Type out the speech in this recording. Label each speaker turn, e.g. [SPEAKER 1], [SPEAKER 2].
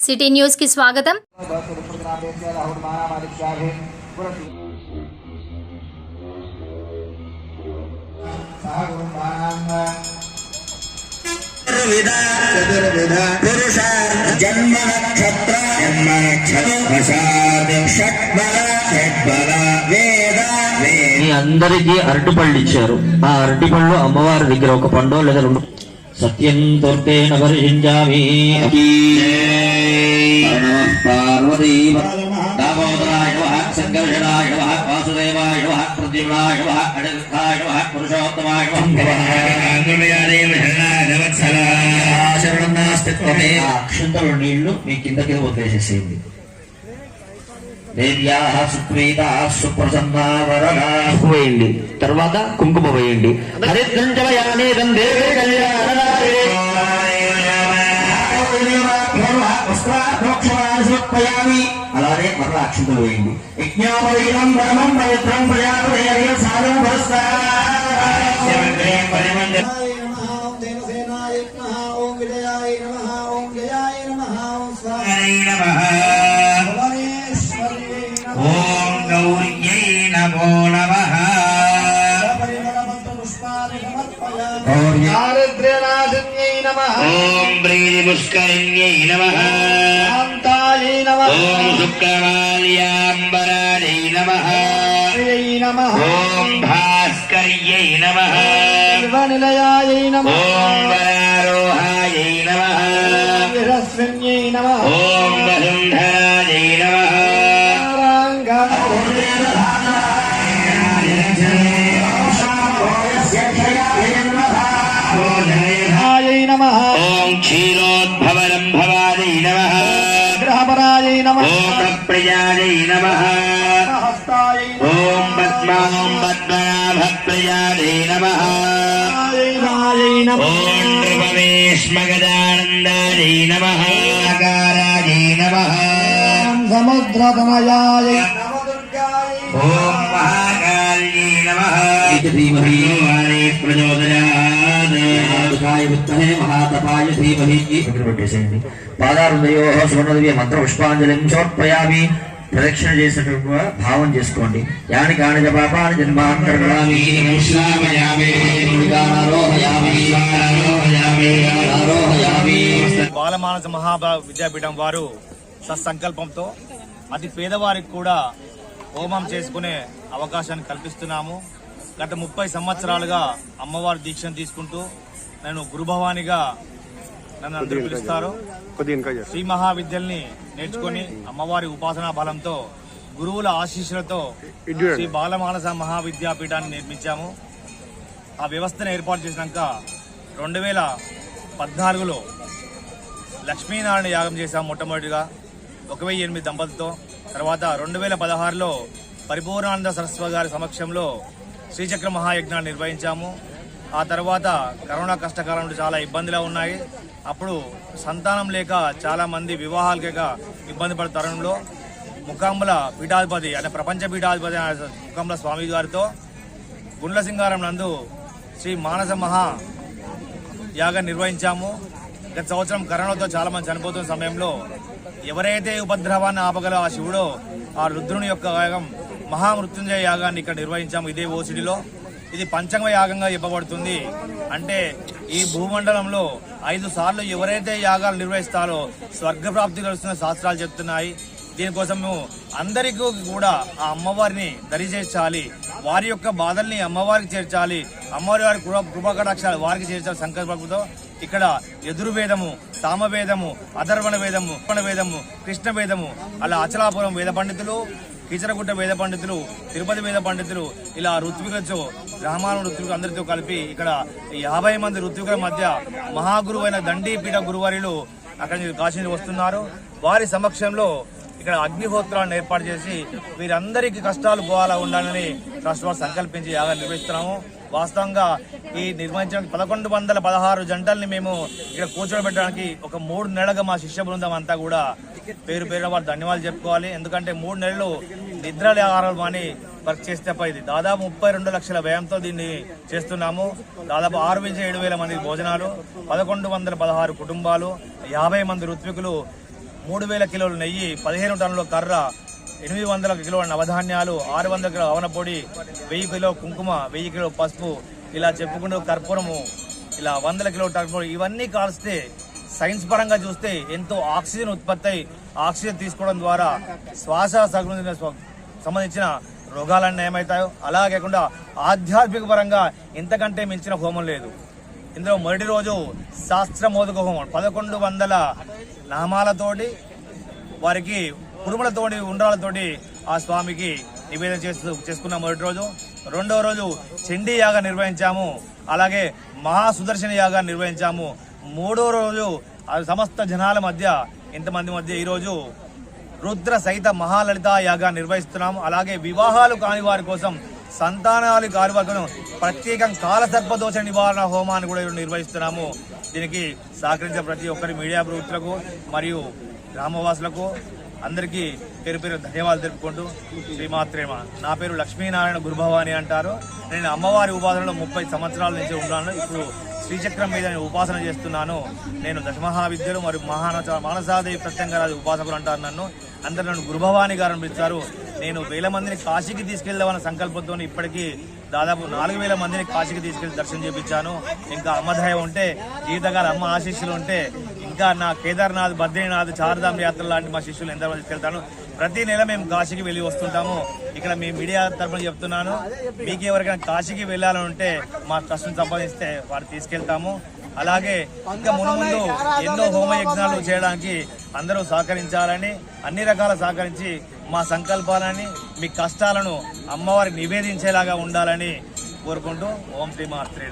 [SPEAKER 1] City న్యూస్కి స్వాగతం.
[SPEAKER 2] పురుష జన్మ నక్షత్ర జన్మ నక్షత్ర వేద
[SPEAKER 3] మీ అందరికీ అరటిపళ్ళు ఇచ్చారు. ఆ అరటిపళ్ళు అమ్మవారి దగ్గర ఒక పండు లేదా రెండు? సత్యం తోర్తేన వర్షించామి పురుషోత్తమాయ శరణం నాస్తి త్వమే. ఆ అక్షంతలు నీళ్ళు మీ కిందకి వదిలేసేసేయండి దేవ్యాః సుప్రీతాః సుప్రసన్నావరదాః వేయండి. తర్వాత కుంకుమ వేయండి. హరిద్రంజమయానేదం దేవే కళ్యాణాయ అలానే మరలా అక్షంతలు వేయండి. యజ్ఞోపవీనం పరమం పవిత్రం ప్రజాపతి సాధన
[SPEAKER 4] ఓం
[SPEAKER 2] గౌర్యై నమో నమః.
[SPEAKER 4] దారిద్ర్యనాశన్యై నమః
[SPEAKER 2] ఓం ప్రీతిపుష్కరిణ్యై నమః
[SPEAKER 4] శాంతాయై నమః.
[SPEAKER 2] ఓం శుక్రమాల్యాంబరాజై నమః
[SPEAKER 4] శ్రీయై నమః
[SPEAKER 2] ఓం భాస్కర్యై నమః
[SPEAKER 4] శివనిలయాయై నమః
[SPEAKER 2] ఓం వరారోహాయై నమః
[SPEAKER 4] విరస్విన్యై నమః
[SPEAKER 2] ఓం వసుంధరాజై నమః
[SPEAKER 4] నారాయణాయై నమః
[SPEAKER 2] ఓం క్షీరోద్భవరంభవాజై నమః
[SPEAKER 4] గ్రహపరాయై నమః
[SPEAKER 2] ఓం ప్రియాజై నమః
[SPEAKER 4] హస్తాయై
[SPEAKER 2] ఓం పద్మాం పద్మనాభప్రియాజై నమః
[SPEAKER 4] నారాయణాయై నమః
[SPEAKER 2] ఓం నృపమేష్మగదానందాజై నమః ఆకారాజై మహాదుకాయ విద్మహే మహాతపాయ ధీమహి పెట్టేసేయండి పాదారుందయో సువర్ణదివ్య మంత్ర పుష్పాంజలిం సమర్పయామి. ప్రదక్షిణ చేసినట్టు భావం చేసుకోండి. యాని కాని చ పాపాని జన్మాంతరగణామి విశ్రామయామి ఆరోహయామి ఆరోహయామి ఆరోహయామి
[SPEAKER 5] బాలమానస మహాభా విద్యాపీఠం వారు సత్సంకల్పంతో అతి పేదవారికి కూడా హోమం చేసుకునే అవకాశాన్ని కల్పిస్తున్నాము. గత ముప్పై సంవత్సరాలుగా అమ్మవారి దీక్షను తీసుకుంటూ నేను గురుభవానిగా నన్ను అందరూ పిలుస్తారు. శ్రీ మహావిద్యల్ని నేర్చుకొని అమ్మవారి ఉపాసనా బలంతో గురువుల ఆశీస్సులతో శ్రీ బాలమానస మహావిద్యాపీఠాన్ని నిర్మించాము. ఆ వ్యవస్థను ఏర్పాటు చేసినాక రెండు వేల పద్నాలుగులో లక్ష్మీనారాయణ యాగం చేశాం మొట్టమొదటిగా ఒక వెయ్యి ఎనిమిది దంపతులతో. తర్వాత రెండు వేల పదహారులో పరిపూర్ణానంద సరస్వతి గారి సమక్షంలో శ్రీచక్ర మహాయజ్ఞాన్ని నిర్వహించాము. ఆ తర్వాత కరోనా కష్టకాలంలో చాలా ఇబ్బందిలో ఉన్నాయి. అప్పుడు సంతానం లేక చాలామంది వివాహాలకేక ఇబ్బంది పడే తరుణంలో ముఖాంబుల పీఠాధిపతి అంటే ప్రపంచ పీఠాధిపతి ముఖాంబుల ముకాంబల స్వామి గారితో గుండ్ల సింగారం నందు శ్రీ మానస మహా యాగం నిర్వహించాము. గత సంవత్సరం కరోనాతో చాలామంది చనిపోతున్న సమయంలో ఎవరైతే ఉపద్రవాన్ని ఆపగల ఆ శివుడో ఆ రుద్రుని యొక్క యాగం మహామృత్యుంజయ యాగాన్ని ఇక్కడ నిర్వహించాము. ఇదే ఓసిడిలో ఇది పంచమ యాగంగా ఇవ్వబడుతుంది. అంటే ఈ భూమండలంలో ఐదు సార్లు ఎవరైతే యాగాలు నిర్వహిస్తారో స్వర్గప్రాప్తి కలుస్తున్న శాస్త్రాలు చెప్తున్నాయి. దీనికోసం మేము అందరికీ కూడా ఆ అమ్మవారిని దరిచేర్చాలి. వారి యొక్క బాధల్ని అమ్మవారికి చేర్చాలి. అమ్మవారి వారి కృప కృపకటాక్షాలు వారికి చేర్చాలి సంకల్పంతో ఇక్కడ ఎదురువేదము తామవేదము అధర్వణ వేదము ఉపణ వేదము కృష్ణ వేదము అలా అచలాపురం వేద పండితులు కీచరగుట్ట వేద పండితులు తిరుపతి వేద పండితులు ఇలా ఋత్వికలతో గ్రామాల ఋత్వికులు అందరితో కలిపి ఇక్కడ యాభై మంది ఋత్వికుల మధ్య మహాగురువైన దండీపీఠ గురువారిలు అక్కడి నుంచి కాశీ వస్తున్నారు. వారి సమక్షంలో ఇక్కడ అగ్నిహోత్రాలను ఏర్పాటు చేసి వీరందరికీ కష్టాలు పోవాలా ఉండాలని ట్రస్ట్ వారు సంకల్పించి యాగాలు నిర్వహిస్తున్నాము. వాస్తవంగా ఈ నిర్మించిన పదకొండు వందల పదహారు జంటల్ని మేము ఇక్కడ కూర్చోబెట్టడానికి ఒక మూడు నెలలుగా మా శిష్య బృందం అంతా కూడా పేరు పేరు వారు ధన్యవాదాలు చెప్పుకోవాలి. ఎందుకంటే మూడు నెలలు నిద్ర ఆహారాలు మాని వర్క్ చేస్తే తప్ప ఇది దాదాపు ముప్పై రెండు లక్షల వ్యయంతో దీన్ని చేస్తున్నాము. దాదాపు ఆరు నుంచి ఏడు వేల మంది భోజనాలు పదకొండు వందల పదహారు కుటుంబాలు యాభై మంది ఋత్వికులు మూడు వేల కిలోల నెయ్యి పదిహేను టన్నుల కర్ర ఎనిమిది వందల కిలోల నవధాన్యాలు ఆరు వందల కిలో అవన పొడి వెయ్యి కిలో కుంకుమ వెయ్యి కిలో పసుపు ఇలా చెప్పుకుంటూ కర్పూరము ఇలా వందల కిలో టర్పూరం ఇవన్నీ కాల్స్తే సైన్స్ పరంగా చూస్తే ఎంతో ఆక్సిజన్ ఉత్పత్తి అయి ఆక్సిజన్ తీసుకోవడం ద్వారా శ్వాస సంబంధించిన సంబంధించిన రోగాలన్నీ ఏమవుతాయో అలా కాకుండా ఆధ్యాత్మిక పరంగా ఇంతకంటే మించిన హోమం లేదు. ఇందులో మొదటి రోజు శాస్త్రమోదక హోమం పదకొండు వందల నామాలతోటి వారికి కురుములతోటి ఉండ్రాలతోటి ఆ స్వామికి నివేదన చేస్తూ చేసుకున్న మొదటి రోజు. రెండో రోజు చండీ యాగం నిర్వహించాము అలాగే మహా సుదర్శన యాగాన్ని నిర్వహించాము. మూడో రోజు ఆ సమస్త జనాల మధ్య ఇంతమంది మధ్య ఈరోజు రుద్ర సహిత మహాలలిత యాగా నిర్వహిస్తున్నాము. అలాగే వివాహాలు కాని వారి కోసం సంతానాలు కాని వారి కోసం ప్రత్యేకం కాలసర్పదోష నివారణ హోమాన్ని కూడా నిర్వహిస్తున్నాము. దీనికి సహకరించిన ప్రతి ఒక్కరి మీడియా ప్రవృత్తులకు మరియు గ్రామవాసులకు అందరికీ పేరు పేరు ధన్యవాదాలు తెలుపుకుంటూ శ్రీమాత్రేమ నా పేరు లక్ష్మీనారాయణ గురుభవాని అంటారు. నేను అమ్మవారి ఉపాధిలో ముప్పై సంవత్సరాల నుంచి ఉన్నాను ఇప్పుడు శ్రీచక్రం మీద నేను ఉపాసన చేస్తున్నాను. నేను దశమహావిద్యలు మరియు మహానస మానసాదేవి ప్రత్యంగరాజు ఉపాసకులు అంటారు నన్ను. అందరు నన్ను గురుభవాని గారు అనిపిస్తారు నేను వేల మందిని కాశీకి తీసుకెళ్దామన్న సంకల్పంతో ఇప్పటికీ దాదాపు నాలుగు వేల మందిని కాశీకి తీసుకెళ్ళి దర్శనం చేపించాను. ఇంకా అమ్మధయ ఉంటే జీవితకాల అమ్మ ఆశీస్సులు ఉంటే ఇంకా నా కేదార్నాథ్ బద్రీనాథ్ చార్ధామ్ యాత్ర లాంటి మా శిష్యులు ఎంతమంది తీసుకెళ్తాను. ప్రతి నెల మేము కాశీకి వెళ్ళి వస్తుంటాము. ఇక్కడ మీ మీడియా తరఫున చెప్తున్నాను. మీకు ఎవరికైనా కాశీకి వెళ్ళాలని ఉంటే మా ట్రస్ట్ని సంపాదిస్తే వారు తీసుకెళ్తాము. అలాగే ఇంకా మును ముందు ఎన్నో హోమ యజ్ఞాలు చేయడానికి అందరూ సహకరించాలని అన్ని రకాల సహకరించి మా సంకల్పాలని మీ కష్టాలను అమ్మవారికి నివేదించేలాగా ఉండాలని కోరుకుంటూ ఓం శ్రీ మాత్రే